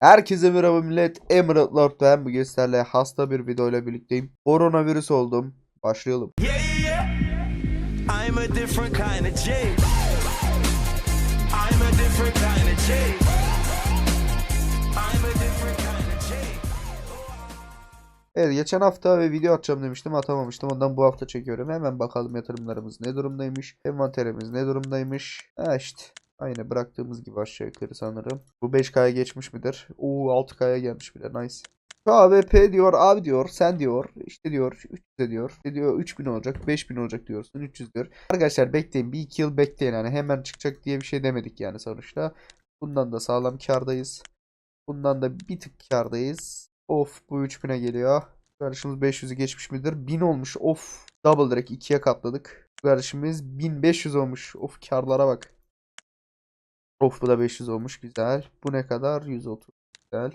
Herkese merhaba millet. Emerald Lord ben bugün sizlerle hasta bir videoyla birlikteyim. Koronavirüs oldum. Başlayalım. Yeah, yeah, yeah. I'm a different kind of J. I'm a different kind of J. I'm a different kind of J. Evet geçen hafta ve video atacağım demiştim atamamıştım. Ondan bu hafta çekiyorum. Hemen bakalım yatırımlarımız ne durumdaymış. Envanterimiz ne durumdaymış. Ha işte. Aynı bıraktığımız gibi aşağı yukarı sanırım. Bu 5K'ya geçmiş midir? Oo 6K'ya gelmiş bile nice. Şu AWP diyor abi diyor sen diyor işte diyor 300 diyor işte diyor 3000 olacak 5000 olacak diyorsun 300 diyor. Arkadaşlar bekleyin bir iki yıl bekleyin yani hemen çıkacak diye bir şey demedik yani sonuçta. Bundan da sağlam kardayız. Bundan da bir tık kardayız. Of bu 3000'e geliyor. Kardeşimiz 500'ü geçmiş midir? 1000 olmuş. Of double direkt ikiye katladık. Kardeşimiz 1500 olmuş. Of karlara bak. Of bu da 500 olmuş. Güzel. Bu ne kadar? 130. Güzel.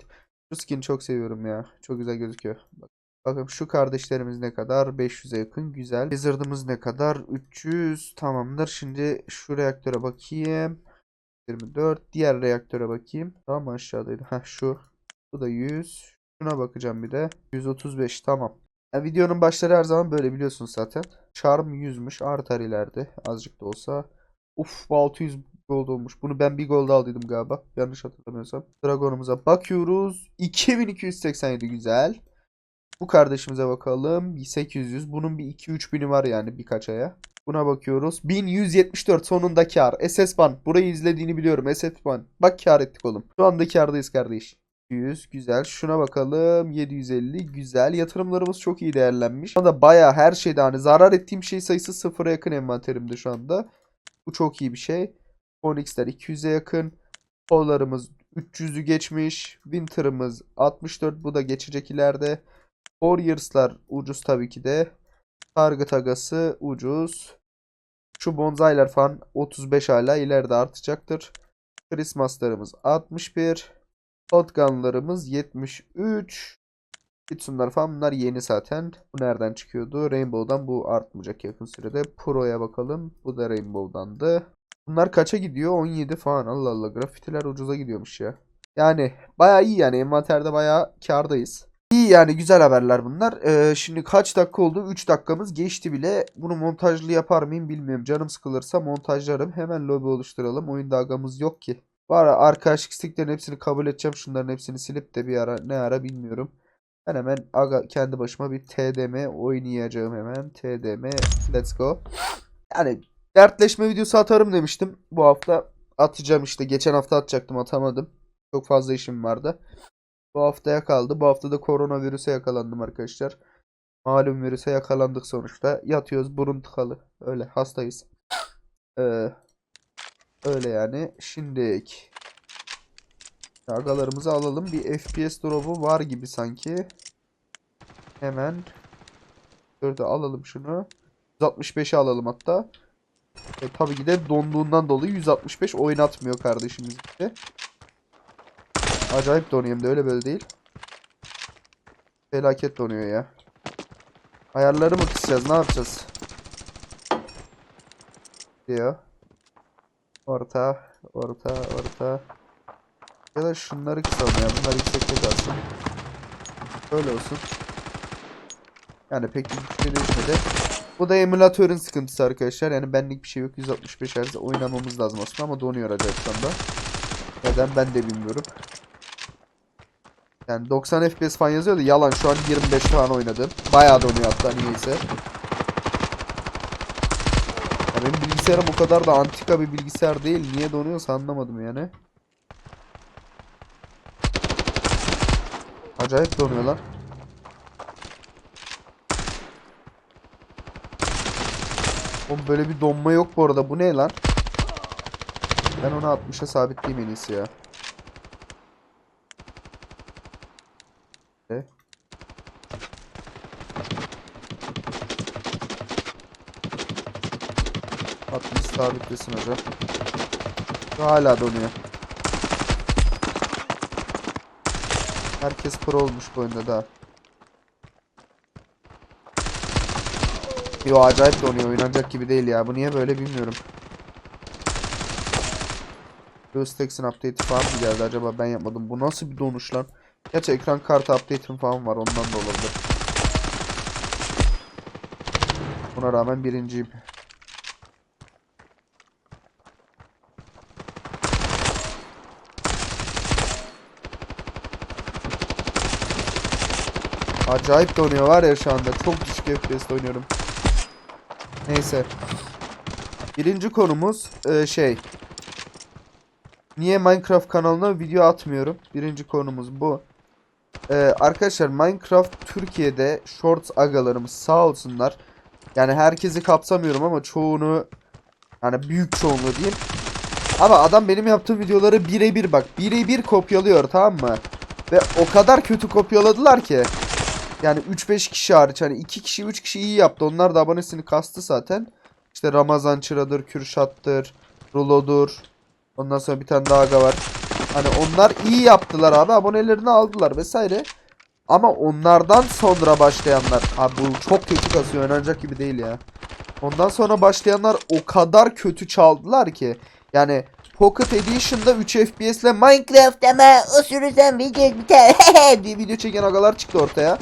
Şu skin çok seviyorum ya. Çok güzel gözüküyor. Bak. Bakın şu kardeşlerimiz ne kadar? 500'e yakın. Güzel. Wizard'ımız ne kadar? 300. Tamamdır. Şimdi şu reaktöre bakayım. 24. Diğer reaktöre bakayım. Tamam aşağıdaydı. Heh şu. Bu da 100. Şuna bakacağım bir de. 135 tamam. Ya videonun başları her zaman böyle biliyorsunuz zaten. Charm 100'müş. Artar ileride. Azıcık da olsa. Uf bu 600 gold olmuş. Bunu ben bir gold aldıydım galiba. Yanlış hatırlamıyorsam. Dragon'umuza bakıyoruz. 2287 güzel. Bu kardeşimize bakalım. 800. Bunun bir 2-3 bini var yani birkaç aya. Buna bakıyoruz. 1174 sonunda kar. SS Ban. Burayı izlediğini biliyorum. SS Ban. Bak kar ettik oğlum. Şu anda kardayız kardeş. 100 güzel. Şuna bakalım. 750 güzel. Yatırımlarımız çok iyi değerlenmiş. Şu anda baya her şeyde hani zarar ettiğim şey sayısı sıfıra yakın envanterimde şu anda. Bu çok iyi bir şey. Onyx'ler 200'e yakın. Polar'ımız 300'ü geçmiş. Winter'ımız 64. Bu da geçecek ileride. Warriors'lar ucuz tabii ki de. Target Agası ucuz. Şu bonsai'ler falan 35 hala ileride artacaktır. Christmas'larımız 61. Shotgun'larımız 73. Kitsunlar falan bunlar yeni zaten. Bu nereden çıkıyordu? Rainbow'dan bu artmayacak yakın sürede. Pro'ya bakalım. Bu da Rainbow'dandı. Bunlar kaça gidiyor? 17 falan. Allah Allah. Grafitiler ucuza gidiyormuş ya. Yani bayağı iyi yani. Envanterde bayağı kardayız. İyi yani güzel haberler bunlar. Ee, şimdi kaç dakika oldu? 3 dakikamız geçti bile. Bunu montajlı yapar mıyım bilmiyorum. Canım sıkılırsa montajlarım. Hemen lobi oluşturalım. Oyunda agamız yok ki. Var arkadaşlık isteklerin hepsini kabul edeceğim. Şunların hepsini silip de bir ara ne ara bilmiyorum. Ben hemen aga kendi başıma bir TDM oynayacağım hemen. TDM let's go. Yani dertleşme videosu atarım demiştim. Bu hafta atacağım işte. Geçen hafta atacaktım atamadım. Çok fazla işim vardı. Bu haftaya kaldı. Bu hafta da koronavirüse yakalandım arkadaşlar. Malum virüse yakalandık sonuçta. Yatıyoruz burun tıkalı. Öyle hastayız. Ee, öyle yani. Şimdilik agalarımızı alalım. Bir FPS drop'u var gibi sanki. Hemen şurada alalım şunu. 165'e alalım hatta. E, tabii ki de donduğundan dolayı 165 oynatmıyor kardeşimiz bize. Acayip donuyor hem de öyle böyle değil. Felaket donuyor ya. Ayarları mı kısacağız? Ne yapacağız? Diyor. Orta, orta, orta. Ya da şunları kısalım ya. Bunlar yüksekte kalsın. Böyle olsun. Yani pek bir değişmedi. Bu da emülatörün sıkıntısı arkadaşlar. Yani benlik bir şey yok. 165 Hz oynamamız lazım aslında ama donuyor acayip şu anda. Neden ben de bilmiyorum. Yani 90 FPS falan yazıyordu. Yalan şu an 25 falan oynadım. Bayağı donuyor hatta niyeyse. Ya benim bilgisayarım o kadar da antika bir bilgisayar değil. Niye donuyorsa anlamadım yani. Acayip donuyor Oğlum böyle bir donma yok bu arada. Bu ne lan? Ben onu 60'a sabitleyeyim en iyisi ya. E? Altmış sabitlesin hocam. Hala donuyor. Herkes pro olmuş bu oyunda da. Yo acayip donuyor. Oynanacak gibi değil ya. Bu niye böyle bilmiyorum. Göstex'in update'i falan mı geldi acaba ben yapmadım. Bu nasıl bir donuş lan? Gerçi ekran kartı update'im falan var ondan da olabilir. Buna rağmen birinciyim. Acayip donuyor var ya şu anda. Çok düşük FPS'te oynuyorum. Neyse. Birinci konumuz e, şey. Niye Minecraft kanalına video atmıyorum? Birinci konumuz bu. E, arkadaşlar Minecraft Türkiye'de Shorts agalarımız sağ olsunlar. Yani herkesi kapsamıyorum ama çoğunu yani büyük çoğunluğu diyeyim. Ama adam benim yaptığım videoları birebir bak birebir kopyalıyor tamam mı? Ve o kadar kötü kopyaladılar ki. Yani 3-5 kişi hariç hani 2 kişi 3 kişi iyi yaptı. Onlar da abonesini kastı zaten. İşte Ramazan Çıra'dır, Kürşat'tır, Rulo'dur. Ondan sonra bir tane daha var. Hani onlar iyi yaptılar abi. Abonelerini aldılar vesaire. Ama onlardan sonra başlayanlar. Abi bu çok kötü kasıyor. Oynanacak gibi değil ya. Ondan sonra başlayanlar o kadar kötü çaldılar ki. Yani Pocket Edition'da 3 FPS ile Minecraft ama osurursan video biter diye video çeken agalar çıktı ortaya.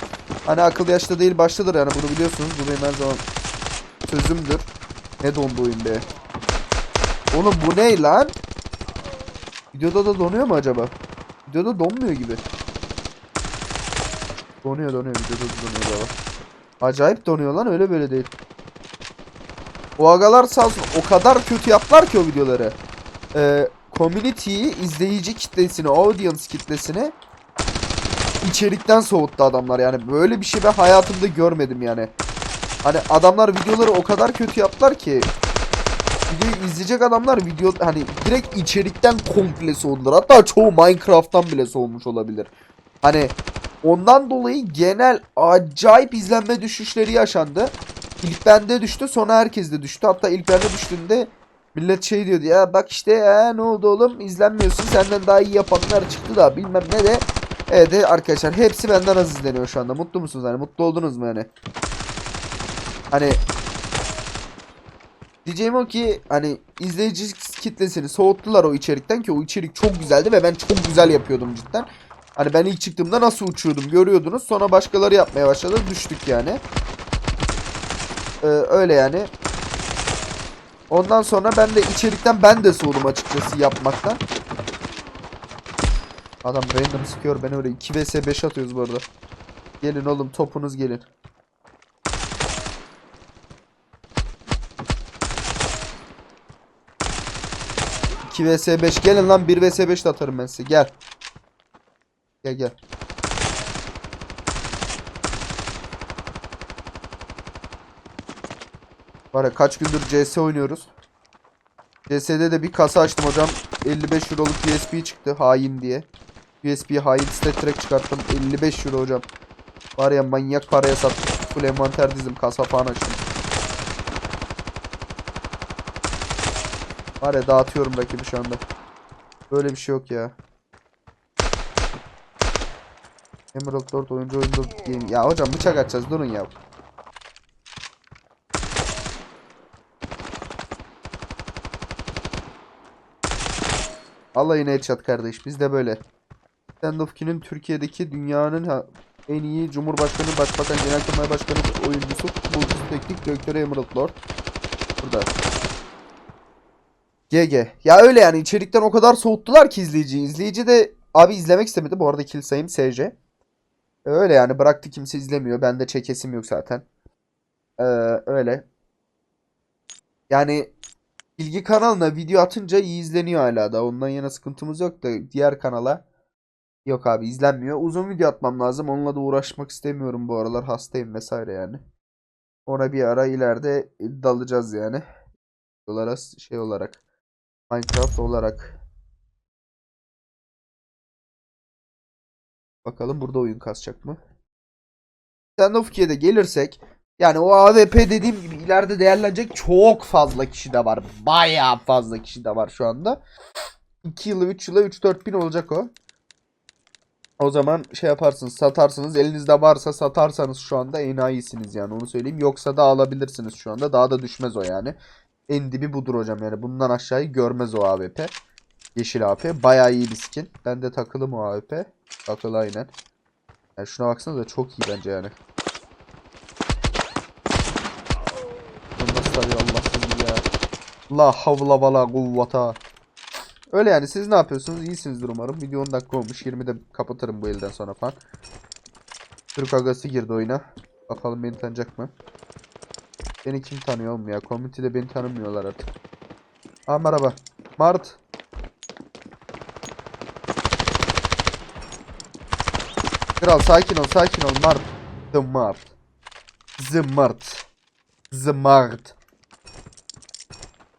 Hani akıl yaşta değil baştadır yani bunu biliyorsunuz. Bu benim her zaman sözümdür. Ne dondu oyun be. Oğlum bu ne lan? Videoda da donuyor mu acaba? Videoda donmuyor gibi. Donuyor donuyor videoda da donuyor galiba. Acayip donuyor lan öyle böyle değil. O agalar sağ o kadar kötü yaptılar ki o videoları. Ee, community'yi, izleyici kitlesini, audience kitlesini içerikten soğuttu adamlar. Yani böyle bir şey ben hayatımda görmedim yani. Hani adamlar videoları o kadar kötü yaptılar ki videoyu izleyecek adamlar video hani direkt içerikten komple soğudular. Hatta çoğu Minecraft'tan bile soğumuş olabilir. Hani ondan dolayı genel acayip izlenme düşüşleri yaşandı. İlk bende düştü sonra herkes de düştü. Hatta ilk bende düştüğünde millet şey diyordu ya bak işte ya ne oldu oğlum izlenmiyorsun senden daha iyi yapanlar çıktı da bilmem ne de. Evet arkadaşlar hepsi benden az izleniyor şu anda. Mutlu musunuz hani mutlu oldunuz mu yani? Hani Diyeceğim o ki hani izleyici kitlesini soğuttular o içerikten ki o içerik çok güzeldi ve ben çok güzel yapıyordum cidden. Hani ben ilk çıktığımda nasıl uçuyordum görüyordunuz. Sonra başkaları yapmaya başladı düştük yani. Ee, öyle yani. Ondan sonra ben de içerikten ben de soğudum açıkçası yapmaktan. Adam random sıkıyor ben öyle 2 vs 5 atıyoruz bu arada. Gelin oğlum topunuz gelin. İki vs 5 gelin lan 1 vs 5 de atarım ben size gel. Gel gel. Var ya kaç gündür CS oynuyoruz. CS'de de bir kasa açtım hocam. 55 euroluk USB çıktı hain diye. USB hain stat track çıkarttım. 55 euro hocam. Var ya manyak paraya sattım. Full envanter dizim kasa falan açtım. Var ya dağıtıyorum rakibi şu anda. Böyle bir şey yok ya. Emerald Lord oyuncu oyunda game. Ya hocam bıçak atacağız durun ya. Allah yine headshot kardeş. Biz de böyle. Standoff'kinin Türkiye'deki dünyanın en iyi Cumhurbaşkanı, Başbakan, Genelkurmay Başkanı, oyuncusu, futbolcusu, teknik direktörü Emerald Lord. Burada. GG. Ya öyle yani içerikten o kadar soğuttular ki izleyiciyi. İzleyici de abi izlemek istemedi. Bu arada kill sayım SC. Öyle yani bıraktı kimse izlemiyor. Bende çekesim yok zaten. Ee, öyle. Yani ilgi kanalına video atınca iyi izleniyor hala da. Ondan yana sıkıntımız yok da diğer kanala yok abi izlenmiyor. Uzun video atmam lazım. Onunla da uğraşmak istemiyorum bu aralar. Hastayım vesaire yani. Ona bir ara ileride dalacağız yani. Dolara şey olarak. Minecraft olarak. Bakalım burada oyun kasacak mı? Stand of gelirsek yani o AWP dediğim gibi ileride değerlenecek çok fazla kişi de var. Bayağı fazla kişi de var şu anda. 2 yılı 3 yıla 3-4 bin olacak o. O zaman şey yaparsınız satarsınız. Elinizde varsa satarsanız şu anda enayisiniz yani onu söyleyeyim. Yoksa da alabilirsiniz şu anda. Daha da düşmez o yani. En dibi budur hocam yani. Bundan aşağıyı görmez o AWP. Yeşil AP. Bayağı iyi bir skin. Ben de takılı mı o AP? Takılı aynen. Yani şuna baksana da çok iyi bence yani. Tabii Allahsız ya. La havla vela kuvvata. Öyle yani siz ne yapıyorsunuz? İyisinizdir umarım. Video 10 dakika olmuş. 20'de kapatırım bu elden sonra falan. Türk agası girdi oyuna. Bakalım beni tanıyacak mı? Beni kim tanıyor oğlum ya? Community'de beni tanımıyorlar artık. Aa merhaba. Mart. Kral sakin ol sakin ol Mart. The Mart. The Mart. The Mart.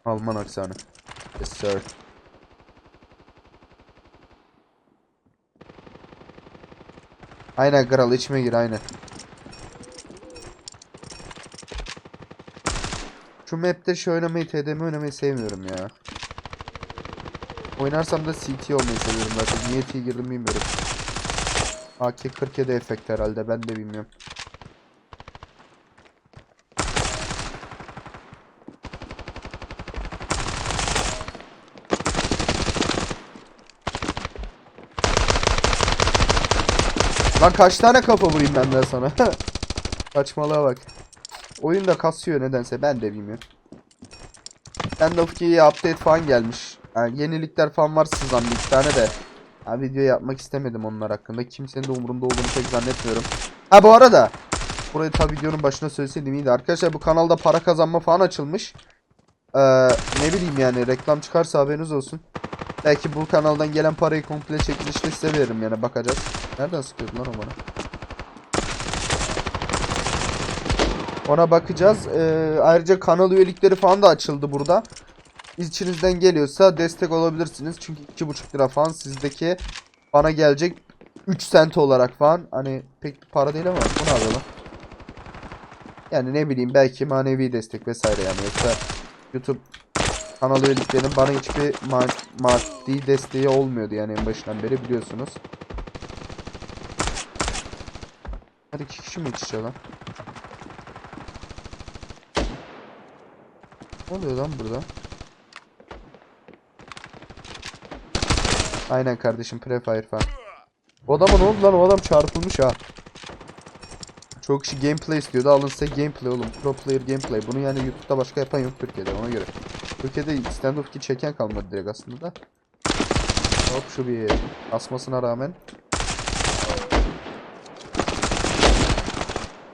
Alman aksanı. Yes sir. Aynen kral içime gir aynen. Şu map'te şu oynamayı TDM oynamayı sevmiyorum ya. Oynarsam da CT olmayı seviyorum zaten. Niye T girdim bilmiyorum. AK-47 efekt herhalde ben de bilmiyorum. Lan kaç tane kafa vurayım ben de sana. Saçmalığa bak. Oyun da kasıyor nedense ben de bilmiyorum. End of Key'e update falan gelmiş. Yani yenilikler falan var sızan bir tane de. Ha, video yapmak istemedim onlar hakkında. Kimsenin de umurunda olduğunu pek zannetmiyorum. Ha bu arada. Burayı tabi videonun başına söyleseydim iyiydi. Arkadaşlar bu kanalda para kazanma falan açılmış. Ee, ne bileyim yani reklam çıkarsa haberiniz olsun. Belki bu kanaldan gelen parayı komple çekilişte size veririm yani bakacağız. Nereden sıkıyordu lan bana? Ona bakacağız. Ee, ayrıca kanal üyelikleri falan da açıldı burada. İçinizden geliyorsa destek olabilirsiniz. Çünkü 2,5 lira falan sizdeki bana gelecek 3 sent olarak falan. Hani pek para değil ama bu ne yapıyor lan? Yani ne bileyim belki manevi destek vesaire yani. Yoksa YouTube kanal üyeliklerinin bana hiçbir ma- maddi desteği olmuyordu yani en başından beri biliyorsunuz. Hadi iki kişi mi içe lan? Ne oluyor lan burada? Aynen kardeşim prefire falan. O adama ne oldu lan? O adam çarpılmış ha. Çok kişi gameplay istiyordu. Alın size gameplay oğlum. Pro player gameplay. Bunu yani YouTube'da başka yapan yok Türkiye'de ona göre. Türkiye'de stand-up çeken kalmadı direkt aslında da. Hop şu bir asmasına rağmen.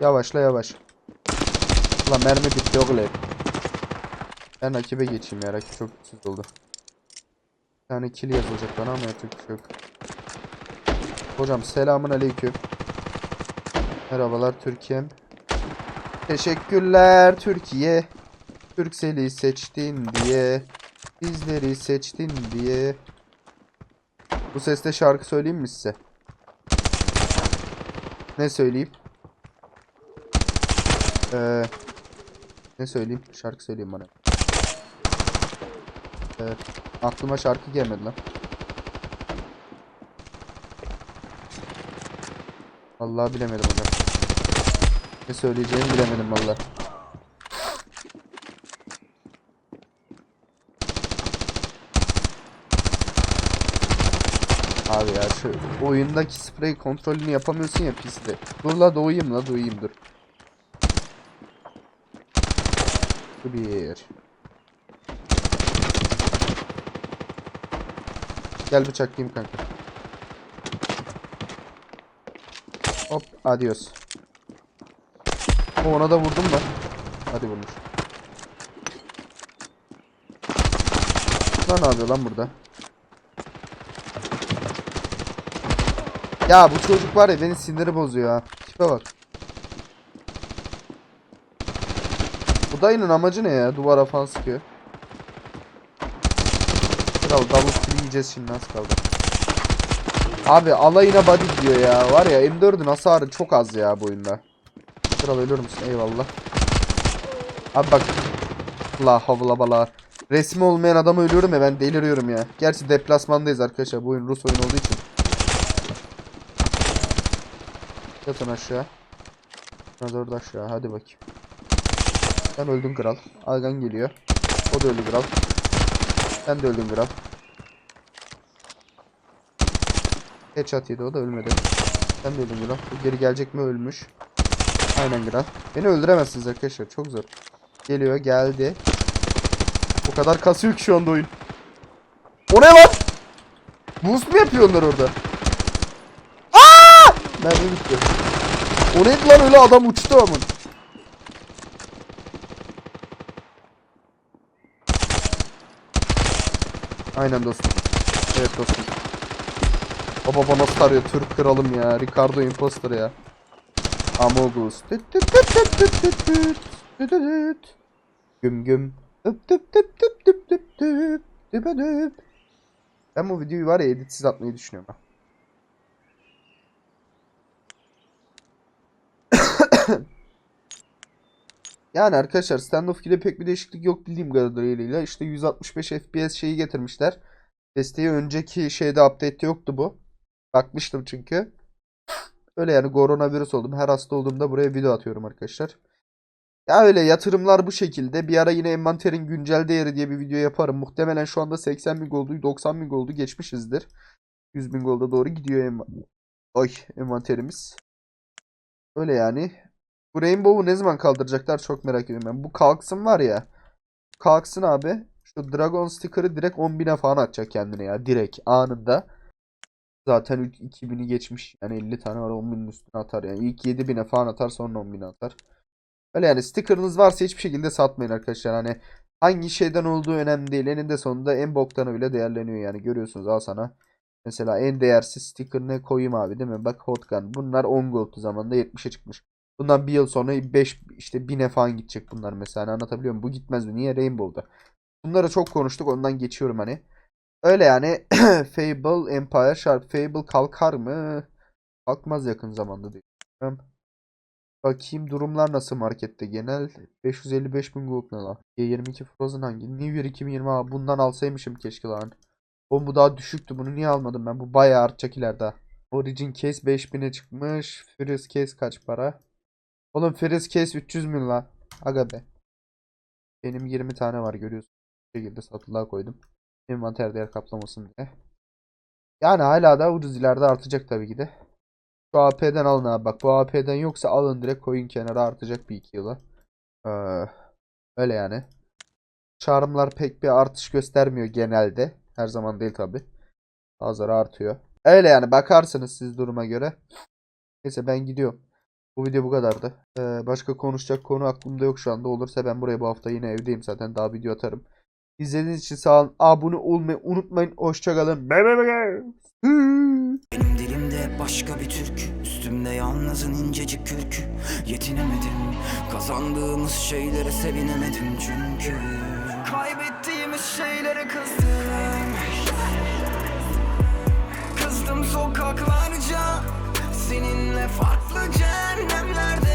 Yavaşla yavaş. Ulan mermi bitti oğlum. Ben rakibe geçeyim ya. Rakip çok güçsüz oldu. Bir tane kill yazılacak bana ama yapacak bir şey yok. Hocam selamun aleyküm. Merhabalar Türkiye'm. Teşekkürler Türkiye. Türksel'i seçtin diye. Bizleri seçtin diye. Bu sesle şarkı söyleyeyim mi size? Ne söyleyeyim? Ee, ne söyleyeyim? Şarkı söyleyeyim bana. Evet. Aklıma şarkı gelmedi lan. Vallahi bilemedim hocam. Ne söyleyeceğimi bilemedim vallahi. Abi ya şu oyundaki sprey kontrolünü yapamıyorsun ya PC'de. Dur la doğayım la doğayım dur. Bu bir. Gel bıçaklayayım kanka. Hop adios. Ona da vurdum da. Hadi vurmuş. Lan ne yapıyor lan burada? Ya bu çocuk var ya beni siniri bozuyor ha. Tipe bak. Bu dayının amacı ne ya? Duvara falan sıkıyor. Kral double kill yiyeceğiz şimdi az kaldı. Abi alayına body diyor ya. Var ya M4'ün hasarı çok az ya bu oyunda. Kral ölür müsün? Eyvallah. Abi bak. La havla bala. Resmi olmayan adamı ölüyorum ya ben deliriyorum ya. Gerçi deplasmandayız arkadaşlar. Bu oyun Rus oyunu olduğu için. Yatın aşağı. Hadi orada aşağı. Hadi bakayım. Sen öldün kral. Algan geliyor. O da öldü kral. Sen de öldün kral. Headshot yedi o da ölmedi. Sen de öldün Güran. Bu geri gelecek mi ölmüş. Aynen Güran. Beni öldüremezsiniz arkadaşlar. Çok zor. Geliyor geldi. O kadar kasıyor ki şu anda oyun. O ne lan? Boost mu yapıyor onlar orada? Aa! Mermi bitti. O neydi lan öyle adam uçtu amın. Aynen dostum. Evet dostum. Baba bana nasıl tarıyor Türk kralım ya. Ricardo Imposter ya. Amogus. Güm güm. Tıpa tıp. Ben bu videoyu var ya editsiz atmayı düşünüyorum. ha. Yani arkadaşlar Standoff 2'de pek bir değişiklik yok bildiğim kadarıyla. İşte 165 FPS şeyi getirmişler. Desteği önceki şeyde update'te yoktu bu. Bakmıştım çünkü. Öyle yani koronavirüs oldum. Her hasta olduğumda buraya video atıyorum arkadaşlar. Ya öyle yatırımlar bu şekilde. Bir ara yine envanterin güncel değeri diye bir video yaparım. Muhtemelen şu anda 80 bin goldu, 90 bin goldu geçmişizdir. 100 bin golda doğru gidiyor enva- Oy, envanterimiz. Öyle yani. Bu Rainbow'u ne zaman kaldıracaklar çok merak ediyorum ben. Bu kalksın var ya. Kalksın abi. Şu Dragon sticker'ı direkt 10.000'e falan atacak kendine ya. Direkt anında. Zaten ilk 2000'i geçmiş. Yani 50 tane var 10.000'in üstüne atar yani. İlk 7.000'e falan atar sonra 10.000'e atar. Öyle yani sticker'ınız varsa hiçbir şekilde satmayın arkadaşlar. Hani hangi şeyden olduğu önemli değil. Eninde sonunda en boktanı bile değerleniyor yani. Görüyorsunuz al sana. Mesela en değersiz sticker ne koyayım abi değil mi? Bak Hotgun. Bunlar 10 gold'tu zamanında 70'e çıkmış. Bundan bir yıl sonra 5 işte 1000'e falan gidecek bunlar mesela. Hani anlatabiliyor muyum? Bu gitmez mi? Niye Rainbow'da? Bunları çok konuştuk. Ondan geçiyorum hani. Öyle yani Fable, Empire, Sharp, Fable kalkar mı? Kalkmaz yakın zamanda düşünüyorum. Bakayım durumlar nasıl markette genel. 555 bin gold ne lan? Y22 Frozen hangi? New Year 2020 abi bundan alsaymışım keşke lan. Oğlum bu daha düşüktü. Bunu niye almadım ben? Bu bayağı artacak ileride. Origin case 5000'e çıkmış. Furious case kaç para? Oğlum Furious case 300 bin lan. Aga be. Benim 20 tane var görüyorsun. Bu şekilde satılığa koydum. Envanter değer kaplamasın diye. Yani hala da ucuz ileride artacak tabii ki de. Şu AP'den alın abi. Bak bu AP'den yoksa alın direkt koyun kenara artacak bir iki yıla. Ee, öyle yani. Çağrımlar pek bir artış göstermiyor genelde. Her zaman değil tabi. Bazıları artıyor. Öyle yani bakarsınız siz duruma göre. Neyse ben gidiyorum. Bu video bu kadardı. Ee, başka konuşacak konu aklımda yok şu anda. Olursa ben buraya bu hafta yine evdeyim zaten. Daha video atarım. İzlediğiniz için sağ olun. Abone olmayı unutmayın. Hoşçakalın. Benim dilimde başka bir türkü Üstümde yalnızın incecik kürkü Yetinemedim Kazandığımız şeylere sevinemedim çünkü Kaybettiğimiz şeylere kızdım Kızdım sokaklarca Seninle farklı cehennemlerde